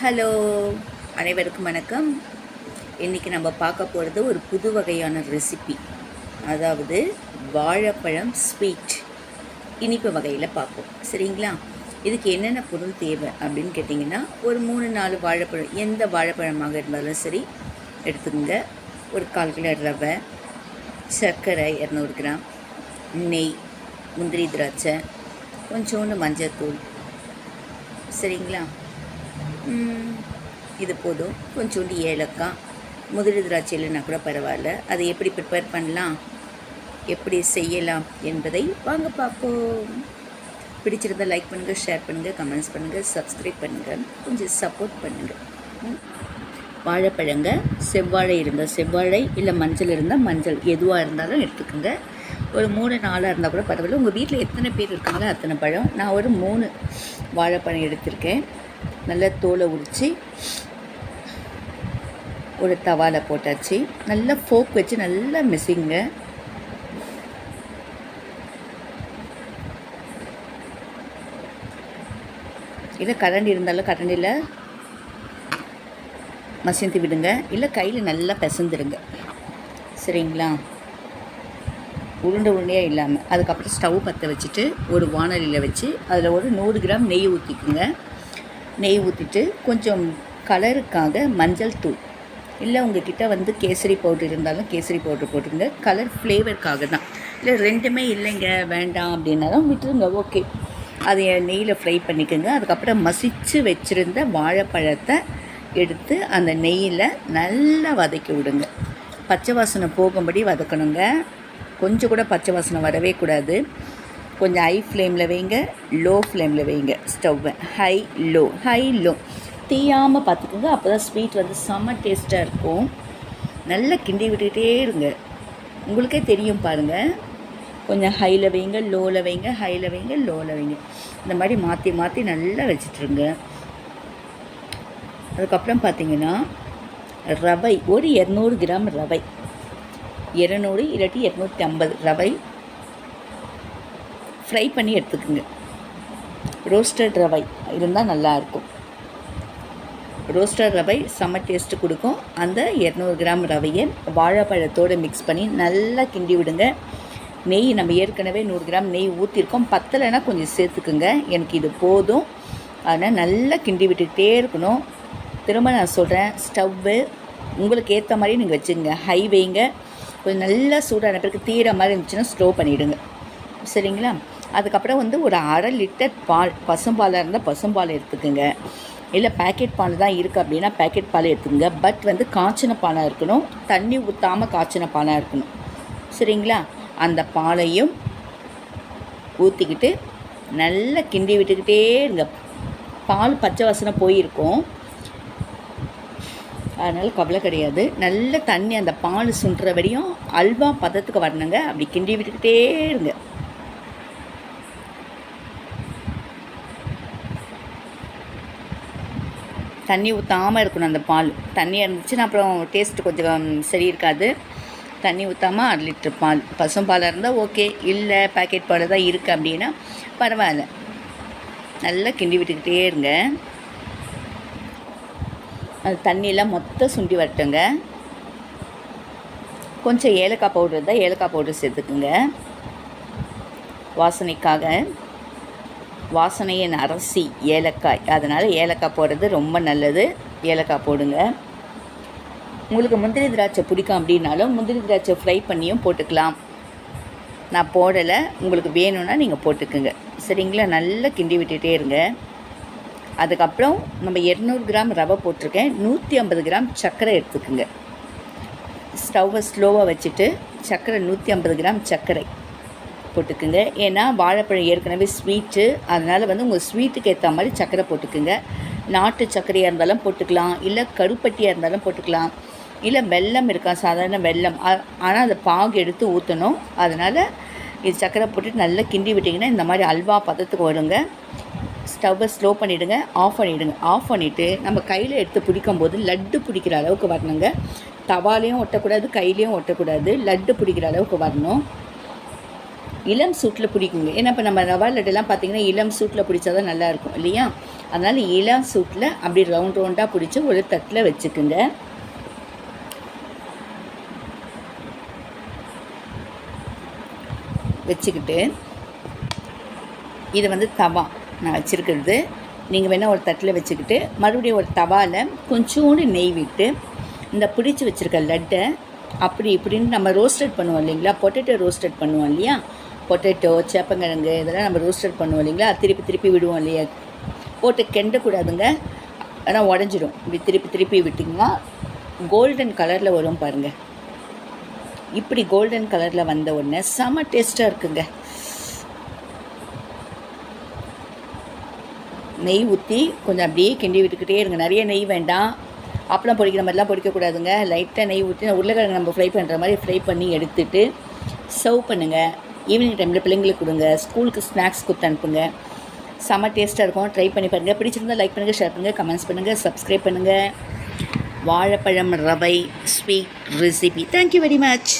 Hello அனைவருக்கும் வணக்கம். இன்றைக்கி நம்ம பார்க்க போகிறது ஒரு புது வகையான ரெசிபி அதாவது வாழைப்பழம் ஸ்வீட் இனிப்பு வகையில் பார்ப்போம். சரிங்களா? இதுக்கு என்னென்ன பொருள் தேவை அப்படின்னு கேட்டிங்கன்னா ஒரு மூணு நாலு வாழைப்பழம் எந்த வாழைப்பழமாக இருந்தாலும் சரி எடுத்துக்கோங்க. ஒரு கால் கிலோ ரவை சர்க்கரை இரநூறு கிராம் நெய் முந்திரி திராட்சை கொஞ்சோண்டு மஞ்சள்தூள் சரிங்களா? இது போதும். கொஞ்சோண்டு ஏலக்காய். முதிரி திராட்சை இல்லைன்னா கூட பரவாயில்ல. அதை எப்படி ப்ரிப்பேர் பண்ணலாம்? எப்படி செய்யலாம் என்பதை வாங்க பார்ப்போம். பிடிச்சிருந்தா லைக் பண்ணுங்கள் ஷேர் பண்ணுங்கள் கமெண்ட்ஸ் பண்ணுங்கள் சப்ஸ்கிரைப் பண்ணுங்கள் கொஞ்சம் சப்போர்ட் பண்ணுங்கள் வாழைப்பழங்க செவ்வாழை இருந்தால் செவ்வாழை இல்லை மஞ்சள் இருந்தால் மஞ்சள். எதுவாக இருந்தாலும் எடுத்துக்கோங்க. ஒரு மூணு நாளாக இருந்தால் கூட பரவாயில்ல. உங்கள் வீட்டில் எத்தனை பேர் இருக்காங்களோ அத்தனை பழம். நான் ஒரு மூணு வாழைப்பழம் எடுத்திருக்கேன். நல்லா தோலை உரித்து ஒரு தவாவில் போட்டாச்சு. நல்லா ஃபோக் வச்சு நல்லா மிசிங்க இல்லை கரண்டி இருந்தாலும் கரண்டியில் மசிந்து விடுங்க. இல்லை கையில் நல்லா பிசந்துடுங்க. சரிங்களா? உருண்டை உருண்டையாக இல்லாமல் அதுக்கப்புறம் ஸ்டவ் பற்ற வச்சுட்டு ஒரு வானலியில் வச்சு அதில் ஒரு நூறு கிராம் நெய் ஊற்றிக்குங்க நெய் ஊற்றிட்டு கொஞ்சம் கலருக்காக மஞ்சள் தூள். இல்லை உங்ககிட்ட வந்து கேசரி பவுடர் இருந்தாலும் கேசரி பவுடர் போட்டுருங்க. கலர் ஃப்ளேவருக்காக தான் இல்லை ரெண்டுமே இல்லைங்க வேண்டாம் அப்படின்னாலும் விட்டுருங்க ஓகே அதை நெய்யில் ஃப்ரை பண்ணிக்கோங்க. அதுக்கப்புறம் மசிச்சு வச்சுருந்த வாழைப்பழத்தை எடுத்து அந்த நெய்யில் நல்லா வதக்கி விடுங்க. பச்சை வாசனை போகும்படி வதக்கணுங்க. கொஞ்சம் கூட பச்சை வாசனை வரவே கூடாது. கொஞ்சம் ஹை ஃப்ளேமில் வைங்க லோ ஃப்ளேமில் வைங்க. ஸ்டவ்வை ஹை லோ ஹை லோ தீயாமல் பார்த்துக்கோங்க அப்போ தான் ஸ்வீட் வந்து செம்ம டேஸ்ட்டாக இருக்கும். நல்லா கிண்டி விட்டுக்கிட்டே இருங்க. உங்களுக்கே தெரியும் பாருங்கள் கொஞ்சம் ஹையில் வைங்க லோவில் வைங்க ஹையில் வைங்க லோவில் வைங்க. இந்த மாதிரி மாற்றி மாற்றி நல்லா வச்சிட்ருங்க அதுக்கப்புறம் பார்த்தீங்கன்னா ரவை ஒரு இரநூறு கிராம் ரவை. இரநூறு இல்லாட்டி இரநூத்தி ஐம்பது ரவை. ஃப்ரை பண்ணி எடுத்துக்கோங்க. ரோஸ்டட் ரவை. இருந்தால் நல்லாயிருக்கும் ரோஸ்டட் ரவை செம்ம டேஸ்ட்டு கொடுக்கும். அந்த இரநூறு கிராம் ரவையை வாழைப்பழத்தோடு மிக்ஸ் பண்ணி நல்லா கிண்டி விடுங்க. நெய் நம்ம ஏற்கனவே நூறு கிராம் நெய் ஊற்றிருக்கோம் பத்தலைன்னா கொஞ்சம் சேர்த்துக்குங்க. எனக்கு இது போதும். அதனால் நல்லா கிண்டி விட்டுக்கிட்டே இருக்கணும். திரும்ப நான் சொல்கிறேன் ஸ்டவ்வு உங்களுக்கு ஏற்ற மாதிரி நீங்கள் வச்சுங்க ஹை வைங்க. கொஞ்சம் நல்லா சூடான பிறகு தீர மாதிரி இருந்துச்சுன்னா ஸ்லோ பண்ணிவிடுங்க சரிங்களா? அதுக்கப்புறம் வந்து ஒரு அரை லிட்டர் பால் பசும்பாலாக இருந்தால் பசும்பால் எடுத்துக்கோங்க. இல்லை பேக்கெட் பால் தான் இருக்குது அப்படின்னா பேக்கெட் பால் எடுத்துக்கோங்க. பட் வந்து காய்ச்சின பாலாக இருக்கணும். தண்ணி ஊற்றாமல் காய்ச்சின பாலாக இருக்கணும். சரிங்களா? அந்த பாலையும் ஊற்றிக்கிட்டு நல்லா கிண்டி விட்டுக்கிட்டே இருங்க. பால் பச்சை வாசனை போயிருக்கும். அதனால் கவலை கிடையாது. நல்ல தண்ணி அந்த பால் சுண்டுற வரையும் அல்வா பதத்துக்கு வரணுங்க. அப்படி கிண்டி விட்டுக்கிட்டே இருங்க. தண்ணி ஊற்றாமல் இருக்கணும் அந்த பால். தண்ணி இருந்துச்சுன்னா அப்புறம் டேஸ்ட் கொஞ்சம் சரி இருக்காது தண்ணி ஊற்றாமல் அரை லிட்டர் பால். பசும் பாலாக இருந்தால் ஓகே இல்லை பேக்கெட் பால் தான் இருக்குது அப்படின்னா பரவாயில்ல. நல்லா கிண்டி விட்டுக்கிட்டே இருங்க. அது தண்ணியெல்லாம் மொத்தம் சுண்டி வரட்டுங்க. கொஞ்சம் ஏலக்காய் பவுடர் தான் ஏலக்காய் பவுடர் சேர்த்துக்குங்க. வாசனைக்காக. வாசனையின் அரசி ஏலக்காய். அதனால் ஏலக்காய் போடுறது ரொம்ப நல்லது. ஏலக்காய் போடுங்க. உங்களுக்கு முந்திரி திராட்சை பிடிக்கும் அப்படின்னாலும் முந்திரி திராட்சை ஃப்ரை பண்ணியும் போட்டுக்கலாம். நான் போடலை. உங்களுக்கு வேணும்னா நீங்கள் போட்டுக்குங்க. சரிங்களா? நல்லா கிண்டி விட்டுட்டே இருங்க. அதுக்கப்புறம் நம்ம இரநூறு கிராம் ரவை போட்டிருக்கேன். நூற்றி ஐம்பது கிராம் சர்க்கரை எடுத்துக்குங்க. ஸ்டவ்வை ஸ்லோவாக வச்சுட்டு சர்க்கரை நூற்றி ஐம்பது கிராம் சர்க்கரை. போட்டுக்குங்க. ஏன்னா வாழைப்பழம் ஏற்கனவே ஸ்வீட்டு அதனால் வந்து உங்கள் ஸ்வீட்டுக்கு ஏற்ற மாதிரி சர்க்கரை போட்டுக்குங்க. நாட்டு சர்க்கரையாக இருந்தாலும் போட்டுக்கலாம். இல்லை கருப்பட்டியாக இருந்தாலும் போட்டுக்கலாம். இல்லை வெல்லம் இருக்கா? சாதாரண வெல்லம். ஆனால் அதை பாகு எடுத்து ஊற்றணும் அதனால் இது சர்க்கரை போட்டுட்டு நல்லா கிண்டி விட்டிங்கன்னா இந்த மாதிரி அல்வா பதத்துக்கு வருங்க. ஸ்டவ்வை ஸ்லோ பண்ணிவிடுங்க ஆஃப் பண்ணிவிடுங்க ஆஃப் பண்ணிவிட்டு நம்ம கையில் எடுத்து பிடிக்கும் போது லட்டு பிடிக்கிற அளவுக்கு வரணுங்க. தவாலையும் ஒட்டக்கூடாது கையிலையும் ஒட்டக்கூடாது. லட்டு பிடிக்கிற அளவுக்கு வரணும். இளம் சூட்டில் பிடிக்குங்க. ஏன்னா இப்போ நம்ம ரவா லட்டெல்லாம் பார்த்தீங்கன்னா இளம் சூட்டில் பிடிச்சா தான் நல்லாயிருக்கும் இல்லையா? அதனால் இளம் சூட்டில் அப்படி ரவுண்ட் ரவுண்டாக பிடிச்சி ஒரு தட்டில் வச்சுக்குங்க. வச்சுக்கிட்டு இது வந்து தவா நான் வச்சுருக்கிறது. நீங்கள் வேணால் ஒரு தட்டில் வச்சுக்கிட்டு மறுபடியும் ஒரு தவாவில் கொஞ்சோண்டு நெய் விட்டு இந்த பிடிச்சி வச்சுருக்க லட்டை அப்படி இப்படின்னு நம்ம ரோஸ்டட் பண்ணுவோம் இல்லைங்களா? பொட்டேட்டோ ரோஸ்டட் பண்ணுவோம் இல்லையா? பொட்டேட்டோ சேப்பங்கிழங்கு இதெல்லாம் நம்ம ரோஸ்டர் பண்ணுவோம் இல்லைங்களா? திருப்பி திருப்பி விடுவோம் இல்லையா? போட்டு கெண்டக்கூடாதுங்க. ஆனால் உடஞ்சிடும் இப்படி திருப்பி திருப்பி விட்டிங்கன்னா கோல்டன் கலரில் வரும் பாருங்கள் இப்படி கோல்டன் கலரில் வந்த உடனே செம டேஸ்ட்டாக இருக்குங்க. நெய் ஊற்றி கொஞ்சம் அப்படியே கிண்டி விட்டுக்கிட்டே இருங்க. நிறைய நெய் வேண்டாம். அப்பளம் பொடிக்கிற மாதிரிலாம் பொடிக்கக்கூடாதுங்க லைட்டாக நெய் ஊற்றி உருளைக்கிழங்கு நம்ம ஃப்ரை பண்ணுற மாதிரி ஃப்ரை பண்ணி எடுத்துட்டு சர்வ் பண்ணுங்கள் ஈவினிங் டைமில் பிள்ளைங்களுக்கு கொடுங்க. ஸ்கூலுக்கு ஸ்நாக்ஸ் கொடுத்து அனுப்புங்க. செம்ம டேஸ்ட்டாக இருக்கும். ட்ரை பண்ணி பாருங்கள் பிடிச்சிருந்தால் லைக் பண்ணுங்கள் ஷேர் பண்ணுங்கள் கமெண்ட்ஸ் பண்ணுங்கள் சப்ஸ்கிரைப் பண்ணுங்கள் வாழைப்பழம் ரவை sweet recipe thank you very much